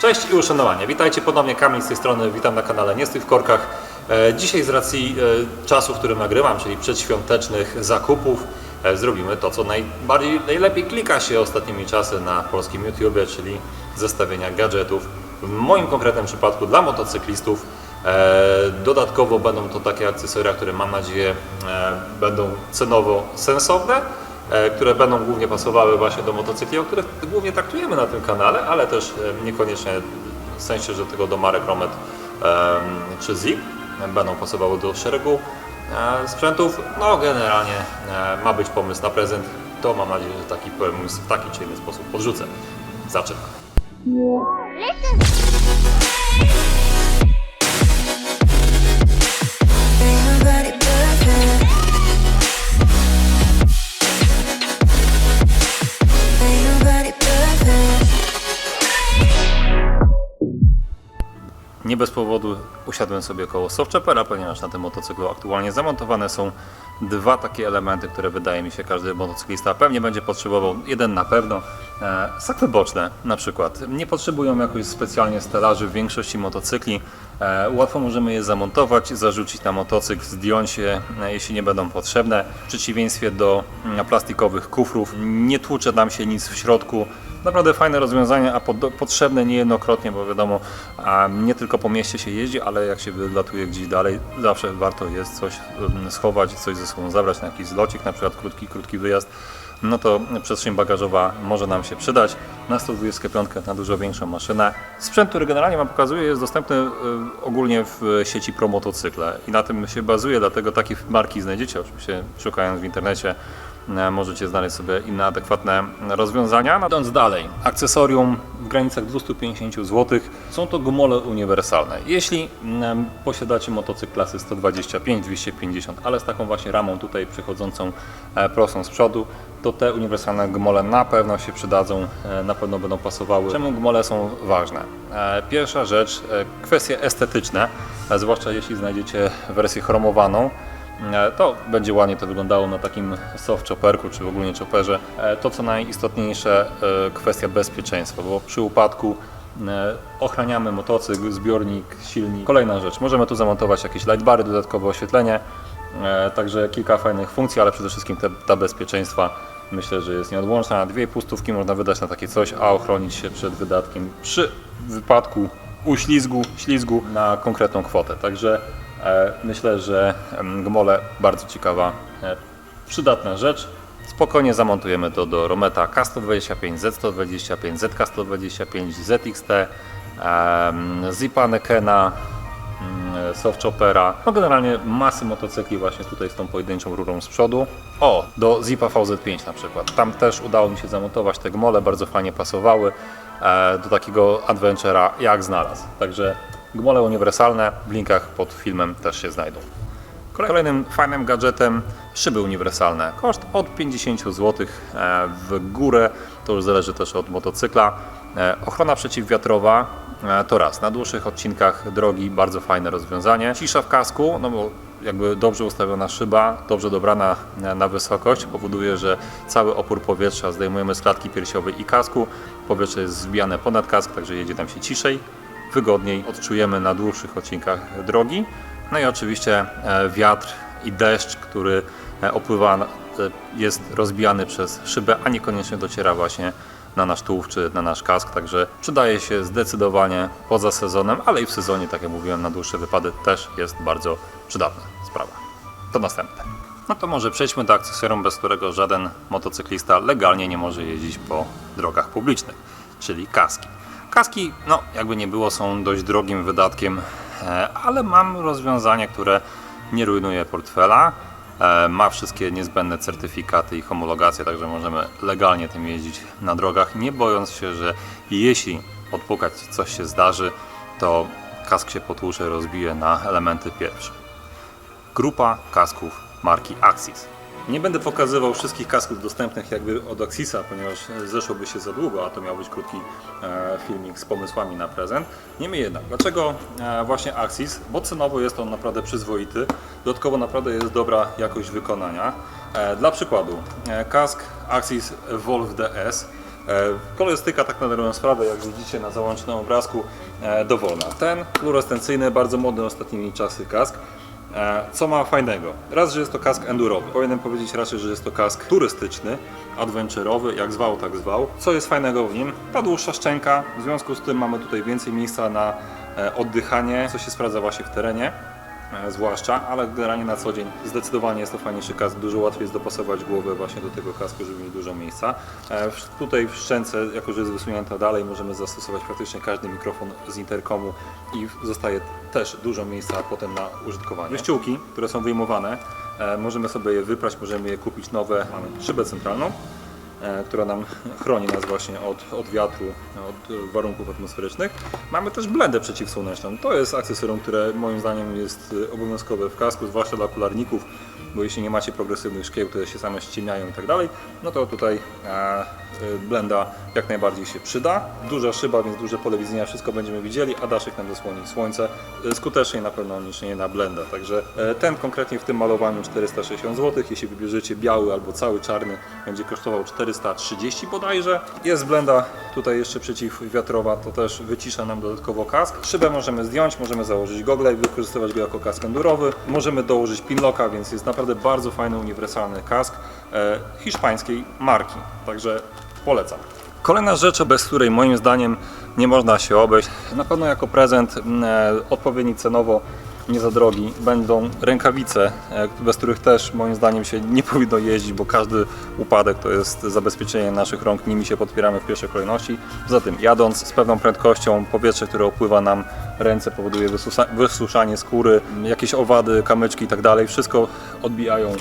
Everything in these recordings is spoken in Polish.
Cześć i uszanowanie. Witajcie ponownie, Kamil z tej strony. Witam na kanale Nie w Korkach. E, Dzisiaj z racji e, czasu, w którym nagrywam, czyli przedświątecznych zakupów, e, zrobimy to, co najbardziej, najlepiej klika się ostatnimi czasy na polskim YouTubie, czyli zestawienia gadżetów. W moim konkretnym przypadku dla motocyklistów. Dodatkowo będą to takie akcesoria, które mam nadzieję będą cenowo sensowne które będą głównie pasowały właśnie do motocykli, o których głównie traktujemy na tym kanale, ale też e, niekoniecznie w sensie, że tylko do marek Romet czy Zip będą pasowały do szeregu e, sprzętów. No generalnie e, ma być pomysł na prezent, to mam nadzieję, że taki pomysł w taki czy inny sposób podrzucę. Zaczynamy. Nie bez powodu usiadłem sobie koło softchopera, ponieważ na tym motocyklu aktualnie zamontowane są dwa takie elementy, które wydaje mi się każdy motocyklista pewnie będzie potrzebował. Jeden na pewno, sakwy boczne na przykład. Nie potrzebują jakoś specjalnie stelaży w większości motocykli. E, łatwo możemy je zamontować, zarzucić na motocykl, zdjąć je, e, jeśli nie będą potrzebne. W przeciwieństwie do mm, plastikowych kufrów nie tłucze nam się nic w środku. Naprawdę fajne rozwiązanie, a potrzebne niejednokrotnie, bo wiadomo, nie tylko po mieście się jeździ, ale jak się wylatuje gdzieś dalej, zawsze warto jest coś em, schować, coś ze sobą zabrać na jakiś zlocik, na przykład krótki, krótki wyjazd. No to przestrzeń bagażowa może nam się przydać. Na 125 na dużo większą maszynę. Sprzęt, który generalnie Wam pokazuję, jest dostępny y, ogólnie w sieci Pro Motocykle i na tym się bazuje, dlatego takie marki znajdziecie oczywiście szukając w internecie. E, możecie znaleźć sobie inne adekwatne rozwiązania. Idąc dalej, akcesorium w granicach 250 zł. Są to gumole uniwersalne. Jeśli posiadacie motocykl klasy 125-250, ale z taką właśnie ramą tutaj przechodzącą e, prostą z przodu, to te uniwersalne gumole na pewno się przydadzą, e, na pewno będą pasowały. Czemu gumole są ważne? Pierwsza rzecz, kwestie estetyczne, zwłaszcza jeśli znajdziecie wersję chromowaną. E, To będzie ładnie to wyglądało na takim soft chopperku, czy w ogóle chopperze. E, To co najistotniejsze, e, kwestia bezpieczeństwa, bo przy upadku ochraniamy motocykl, zbiornik, silnik. Kolejna rzecz, możemy tu zamontować jakieś lightbary, dodatkowe oświetlenie, także kilka fajnych funkcji, ale przede wszystkim te, ta bezpieczeństwa myślę, że jest nieodłączna. Dwie pustówki można wydać na takie coś, a ochronić się przed wydatkiem przy wypadku uślizgu, ślizgu na konkretną kwotę. Także myślę, że gmole bardzo ciekawa, e, przydatna rzecz. Spokojnie zamontujemy to do Rometa K125, Z125, ZK125, ZXT, em, Zipa Nekena, mm, soft choppera, no generalnie masy motocykli właśnie tutaj z tą pojedynczą rurą z przodu. O, do Zipa VZ5 na przykład. Tam też udało mi się zamontować te gmole, bardzo fajnie pasowały e, do takiego adventura jak znalazł. Także gmole uniwersalne w linkach pod filmem też się znajdą. Kolejnym fajnym gadżetem szyby uniwersalne. Koszt od 50 zł w górę, to już zależy też od motocykla. E, Ochrona przeciwwiatrowa e, to raz. Na dłuższych odcinkach drogi bardzo fajne rozwiązanie. Cisza w kasku, no bo jakby dobrze ustawiona szyba, dobrze dobrana e, na wysokość powoduje, że cały opór powietrza zdejmujemy z klatki piersiowej i kasku. Powietrze jest zbijane ponad kask, także jedzie nam się ciszej, wygodniej odczujemy na dłuższych odcinkach drogi. No i oczywiście e, wiatr i deszcz, który e, opływa, e, jest rozbijany przez szybę, a niekoniecznie dociera właśnie na nasz tułów czy na nasz kask, także przydaje się zdecydowanie poza sezonem, ale i w sezonie, tak jak mówiłem, na dłuższe wypady też jest bardzo przydatna sprawa. To następne. No to może przejdźmy do akcesorium, bez którego żaden motocyklista legalnie nie może jeździć po drogach publicznych, czyli kaski. Kaski, no jakby nie było, są dość drogim wydatkiem, e, ale mam rozwiązanie, które nie rujnuje portfela, e, ma wszystkie niezbędne certyfikaty i homologacje, także możemy legalnie tym jeździć na drogach, nie bojąc się, że jeśli odpukać coś się zdarzy, to kask się potłucze, rozbije na elementy pierwsze grupa kasków marki Axis. Nie będę pokazywał wszystkich kasków dostępnych jakby od Axisa, ponieważ zeszłoby się za długo, a to miał być krótki e, filmik z pomysłami na prezent. Niemniej jednak, dlaczego e, właśnie Axis? Bo cenowo jest on naprawdę przyzwoity, dodatkowo naprawdę jest dobra jakość wykonania. E, dla przykładu, kask Axis Evolve DS Kolorystyka, tak na dobrą sprawę, jak widzicie na załącznym obrazku, dowolna. Ten fluorescencyjny, bardzo modny ostatnimi czasy kask. E, Co ma fajnego? Raz, że jest to kask endurowy. Powinienem powiedzieć raczej, że jest to kask turystyczny, adventurowy, jak zwał, tak zwał. Co jest fajnego w nim? Ta dłuższa szczęka, w związku z tym mamy tutaj więcej miejsca na e, oddychanie, co się sprawdza właśnie w terenie zwłaszcza, ale generalnie na co dzień zdecydowanie jest to fajniejszy kask, dużo łatwiej jest dopasować głowę właśnie do tego kasku, żeby mieć dużo miejsca. E, Tutaj w szczęce, jako że jest wysunięta dalej, możemy zastosować praktycznie każdy mikrofon z interkomu i zostaje też dużo miejsca potem na użytkowanie. Wyściółki, które są wyjmowane, e, możemy sobie je wyprać, możemy je kupić nowe. Mamy szybę centralną, e, która nam chroni nas właśnie od, od wiatru, od e, warunków atmosferycznych. Mamy też blendę przeciwsłoneczną. To jest akcesorium, które moim zdaniem jest e, obowiązkowe w kasku, zwłaszcza dla okularników, bo jeśli nie macie progresywnych szkieł, które się same ściemniają i tak dalej, no to tutaj e, e, blenda jak najbardziej się przyda. Duża szyba, więc duże pole widzenia, wszystko będziemy widzieli, a daszek nam zasłoni słońce e, skuteczniej na pewno niż nie na blenda. Także e, ten konkretnie w tym malowaniu 460 zł, jeśli wybierzecie biały albo cały czarny, będzie kosztował 430 bodajże. Jest blenda tutaj jeszcze przeciwwiatrowa, to też wycisza nam dodatkowo kask. Szybę możemy zdjąć, możemy założyć gogle i wykorzystywać go jako kask endurowy. Możemy dołożyć pinlocka, więc jest naprawdę bardzo fajny, uniwersalny kask hiszpańskiej marki. Także polecam. Kolejna rzecz, bez której moim zdaniem nie można się obejść, na pewno jako prezent e, odpowiedni cenowo, nie za drogi, będą rękawice, e, bez których też moim zdaniem się nie powinno jeździć, bo każdy upadek to jest zabezpieczenie naszych rąk, nimi się podpieramy w pierwszej kolejności. Poza tym jadąc z pewną prędkością, powietrze, które opływa nam ręce powoduje wysuszanie skóry, jakieś owady, kamyczki i tak dalej, wszystko odbijają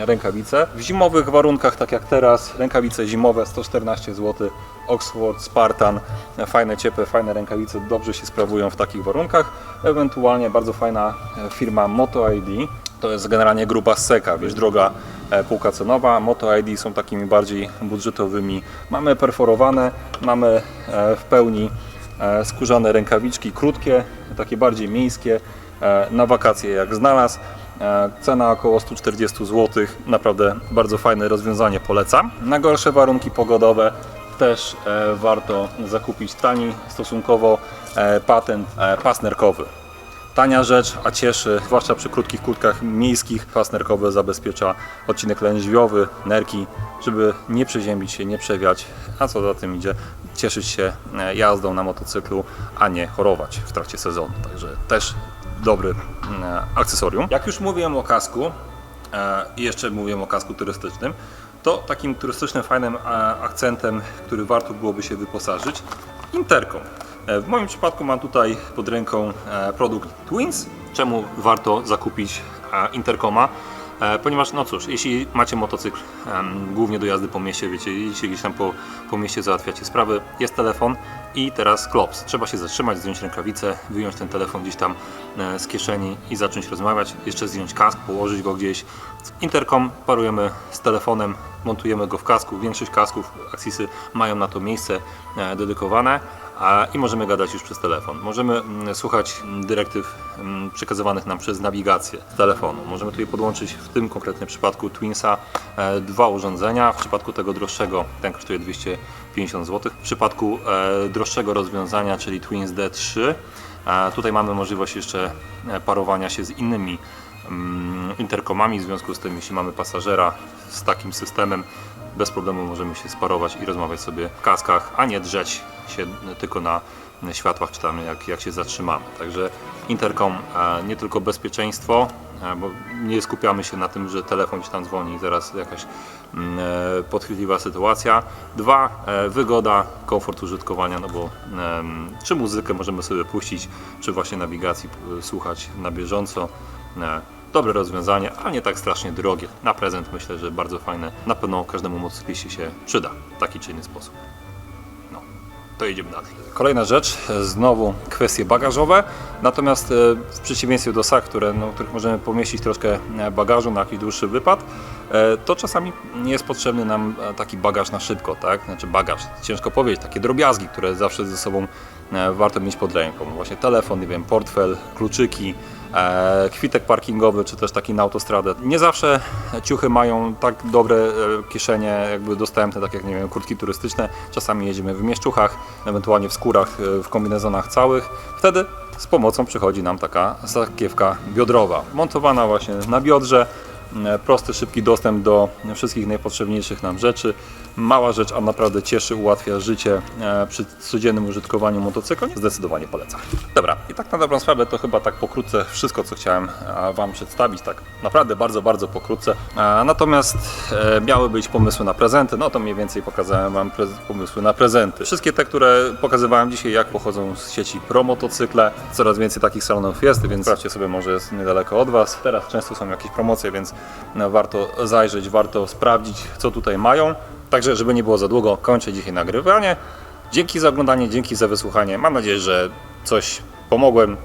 rękawice. W zimowych warunkach, tak jak teraz, rękawice zimowe 114 zł, Oxford, Spartan, fajne, ciepłe, fajne rękawice, dobrze się sprawują w takich warunkach. Ewentualnie bardzo fajna e, firma Moto ID, to jest generalnie grupa Seka, wiesz, droga e, półka cenowa. Moto ID są takimi bardziej budżetowymi. Mamy perforowane, mamy e, w pełni skórzane rękawiczki, krótkie, takie bardziej miejskie, na wakacje jak znalazł. E, Cena około 140 zł, naprawdę bardzo fajne rozwiązanie, polecam. Na gorsze warunki pogodowe też e, warto zakupić tani stosunkowo e, patent pasnerkowy. Tania rzecz, a cieszy, zwłaszcza przy krótkich kurtkach miejskich. Pasnerkowe zabezpiecza odcinek lędźwiowy, nerki, żeby nie przeziębić się, nie przewiać, a co za tym idzie, cieszyć się jazdą na motocyklu, a nie chorować w trakcie sezonu. Także też dobry mm, akcesorium. Jak już mówiłem o kasku e, i jeszcze mówiłem o kasku turystycznym, to takim turystycznym fajnym e, akcentem, który warto byłoby się wyposażyć, interkom. E, W moim przypadku mam tutaj pod ręką e, produkt Twins. Czemu warto zakupić e, interkoma? E, Ponieważ, no cóż, jeśli macie motocykl głównie do jazdy po mieście, wiecie, jedziecie gdzieś tam po, po mieście, załatwiacie sprawy, jest telefon i teraz klops. Trzeba się zatrzymać, zdjąć rękawicę, wyjąć ten telefon gdzieś tam e, z kieszeni i zacząć rozmawiać, jeszcze zdjąć kask, położyć go gdzieś. Interkom parujemy z telefonem, montujemy go w kasku. Większość kasków, Axisy mają na to miejsce e, dedykowane i możemy gadać już przez telefon. Możemy mm, słuchać dyrektyw mm, przekazywanych nam przez nawigację z telefonu. Możemy tutaj podłączyć w tym konkretnym przypadku Twinsa e, dwa urządzenia. W przypadku tego droższego ten kosztuje 250 zł. W przypadku e, droższego rozwiązania, czyli Twins D3, e, tutaj mamy możliwość jeszcze e, parowania się z innymi mm, interkomami. W związku z tym, jeśli mamy pasażera z takim systemem, bez problemu możemy się sparować i rozmawiać sobie w kaskach, a nie drzeć się tylko na światłach, czy tam jak, jak się zatrzymamy. Także interkom nie tylko bezpieczeństwo, bo nie skupiamy się na tym, że telefon gdzieś tam dzwoni i zaraz jakaś mm, e, podchwytliwa sytuacja. Dwa, e, wygoda, komfort użytkowania, no bo czy muzykę możemy sobie puścić, czy właśnie nawigacji e, słuchać na bieżąco. Dobre rozwiązanie, a nie tak strasznie drogie. Na prezent myślę, że bardzo fajne. Na pewno każdemu motocykliście się przyda w taki czy inny sposób. No, to jedziemy dalej. Kolejna rzecz, e, znowu kwestie bagażowe. Natomiast e, w przeciwieństwie do SAK, które, no, których możemy pomieścić troszkę e, bagażu na jakiś dłuższy wypad, to czasami nie jest potrzebny nam taki bagaż na szybko, tak? Znaczy bagaż, ciężko powiedzieć, takie drobiazgi, które zawsze ze sobą warto mieć pod ręką. Właśnie telefon, nie wiem, portfel, kluczyki, kwitek parkingowy, czy też taki na autostradę. Nie zawsze ciuchy mają tak dobre e, kieszenie, jakby dostępne, tak jak nie wiem, kurtki turystyczne. Czasami jedziemy w mieszczuchach, ewentualnie w skórach, e, w kombinezonach całych. Wtedy z pomocą przychodzi nam taka sakiewka biodrowa, montowana właśnie na biodrze. E, Prosty, szybki dostęp do wszystkich najpotrzebniejszych nam rzeczy. Mała rzecz, a naprawdę cieszy, ułatwia życie e, przy codziennym użytkowaniu motocykla. Zdecydowanie polecam. Dobra, i tak na dobrą sprawę to chyba tak pokrótce wszystko, co chciałem Wam przedstawić. Tak naprawdę bardzo, bardzo pokrótce. Natomiast e, miały być pomysły na prezenty, no to mniej więcej pokazałem Wam pomysły na prezenty. Wszystkie te, które pokazywałem dzisiaj, jak pochodzą z sieci Pro Motocykle. Coraz więcej takich salonów jest, więc sprawdźcie sobie, może jest niedaleko od Was. Teraz często są jakieś promocje, więc warto zajrzeć, warto sprawdzić, co tutaj mają. Także, żeby nie było za długo, kończę dzisiaj nagrywanie. Dzięki za oglądanie, dzięki za wysłuchanie. Mam nadzieję, że coś pomogłem.